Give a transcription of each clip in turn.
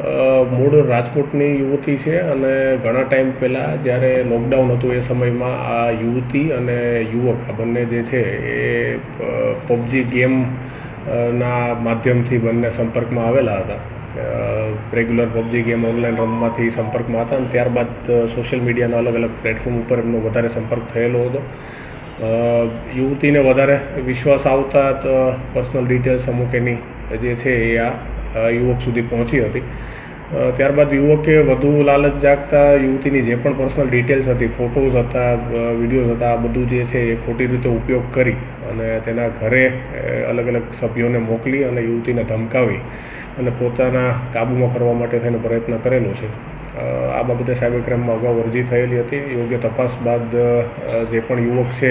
રાજકોટની યુવતી છે અને ઘણા ટાઈમ પહેલાં જ્યારે લોકડાઉન હતું એ સમયમાં આ યુવતી અને યુવક, આ બંને જે છે એ પબજી ગેમ ના માધ્યમથી બંને સંપર્કમાં આવેલા હતા. રેગ્યુલર પબજી ગેમ ઓનલાઈન રમવાથી સંપર્કમાં હતા અને ત્યારબાદ સોશિયલ મીડિયાના અલગ અલગ પ્લેટફોર્મ ઉપર એમનો વધારે સંપર્ક થયેલો હતો. યુવતીને વધારે વિશ્વાસ આવતા તો પર્સનલ ડિટેલ્સ અમુક એની જે છે એ આ યુવક સુધી પહોંચી હતી. ત્યારબાદ યુવકે વધુ લાલચ જાગતા યુવતીની જે પણ પર્સનલ ડિટેલ્સ હતી ફોટોઝ હતા વિડીયોઝ હતા, આ બધું જે છે એ ખોટી રીતે ઉપયોગ કરી અને તેના ઘરે અલગ અલગ સભ્યોને મોકલી અને યુવતીને ધમકાવી અને પોતાના કાબૂમાં કરવા માટે થઈને પ્રયત્ન કરેલો છે. આ બાબતે સાયબર ક્રાઇમમાં અગાઉ અરજી થયેલી હતી. યોગ્ય તપાસ બાદ જે પણ યુવક છે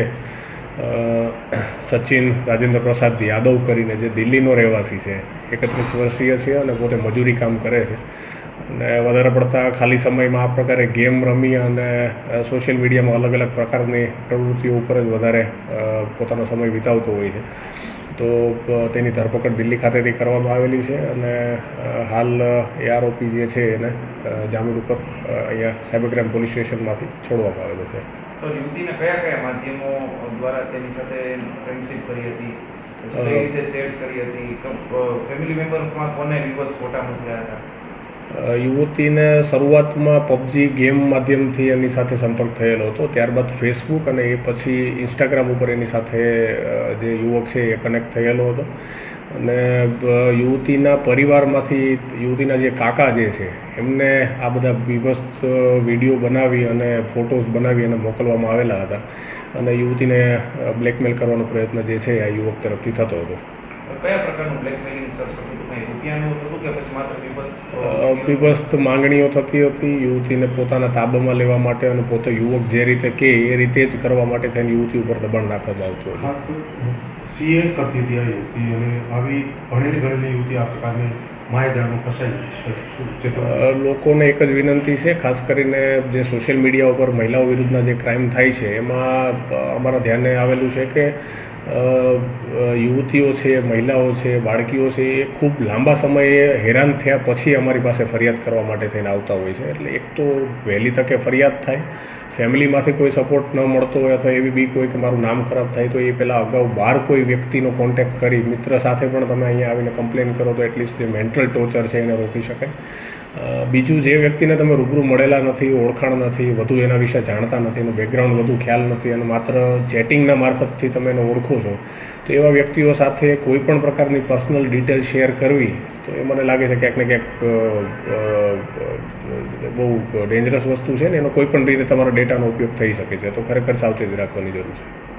સચિન રાજેન્દ્ર પ્રસાદ યાદવ કરીને જે દિલ્હીનો રહેવાસી છે, એકત્રીસ વર્ષીય છે અને પોતે મજૂરી કામ કરે છે. અને વધારે પડતા ખાલી સમયમાં આ પ્રકારે ગેમ રમી અને સોશિયલ મીડિયામાં અલગ અલગ પ્રકારની પ્રવૃત્તિઓ ઉપર જ વધારે પોતાનો સમય વિતાવતો હોય છે. તો તેની ધરપકડ દિલ્હી ખાતેથી કરવામાં આવેલી છે અને હાલ એ આરોપી જે છે એને જામીન ઉપર અહીંયા સાયબર ક્રાઇમ પોલીસ સ્ટેશનમાંથી છોડવામાં આવેલો છે. તો યુવતીને કયા કયા માધ્યમો દ્વારા તેની સાથે ફ્રેન્ડશિપ કરી હતી? કઈ રીતે ચેટ કરી હતી? ફેમિલી મેમ્બરમાં કોને વિવર્સ ફોટા મોકલ્યા હતા? યુવતીને શરૂઆતમાં પબજી ગેમ માધ્યમથી એની સાથે સંપર્ક થયેલો હતો. ત્યારબાદ ફેસબુક અને એ પછી ઇન્સ્ટાગ્રામ ઉપર એની સાથે જે યુવક છે એ કનેક્ટ થયેલો હતો. અને યુવતીના પરિવારમાંથી, યુવતીના જે કાકા જે છે, એમને આ બધા બીભત્સ વીડિયો બનાવી અને ફોટોઝ બનાવી અને મોકલવામાં આવેલા હતા. અને યુવતીને બ્લેકમેલ કરવાનો પ્રયત્ન જે છે, આ યુવક તરફથી થતો હતો. કયા પ્રકારનું બ્લેકમેલિંગ સર કે બીભસ્ત માંગણીઓ થતી હતી યુવતીને પોતાના તાબામાં લેવા માટે અને પોતે યુવક જે રીતે કહે એ રીતે જ કરવા માટે થઈને યુવતી ઉપર દબાણ નાખવામાં આવતું હતું. સીએ કરતી હતી આ યુવતી અને આવી ભણેલી ગણેલી યુવતી આ પ્રકારની લોકોને એક જ વિનંતી છે, ખાસ કરીને જે સોશિયલ મીડિયા ઉપર મહિલાઓ વિરુદ્ધના જે ક્રાઇમ થાય છે, એમાં અમારા ધ્યાને આવેલું છે કે યુવતીઓ છે, મહિલાઓ છે, બાળકીઓ છે, એ ખૂબ લાંબા સમયે હેરાન થયા પછી અમારી પાસે ફરિયાદ કરવા માટે થઈને આવતા હોય છે. એટલે એક તો વહેલી તકે ફરિયાદ થાય, ફેમિલીમાંથી કોઈ સપોર્ટ ન મળતો હોય અથવા એવી બીક હોય કે મારું નામ ખરાબ થાય, તો એ પહેલાં અગાઉ બહાર કોઈ વ્યક્તિનો કોન્ટેક્ટ કરી, મિત્ર સાથે પણ તમે અહીંયા આવીને કમ્પ્લેન કરો તો એટલીસ્ટ જે મેન્ટલ ટોર્ચર છે એને રોકી શકાય. બીજું જે વ્યક્તિને તમે રૂબરૂ મળેલા નથી, ઓળખાણ નથી, વધુ એના વિશે જાણતા નથી, એનું બેકગ્રાઉન્ડ વધુ ખ્યાલ નથી અને માત્ર ચેટિંગના મારફતથી તમે એને ઓળખો છો, તો એવા વ્યક્તિઓ સાથે કોઈ પણ પ્રકારની પર્સનલ ડિટેલ શેર કરવી, તો એ મને લાગે છે ક્યાંક ને ક્યાંક બહુ ડેન્જરસ વસ્તુ છે ને એનો કોઈ પણ રીતે તમારા ડેટાનો ઉપયોગ થઈ શકે છે, તો ખરેખર સાવચેતી રાખવાની જરૂર છે.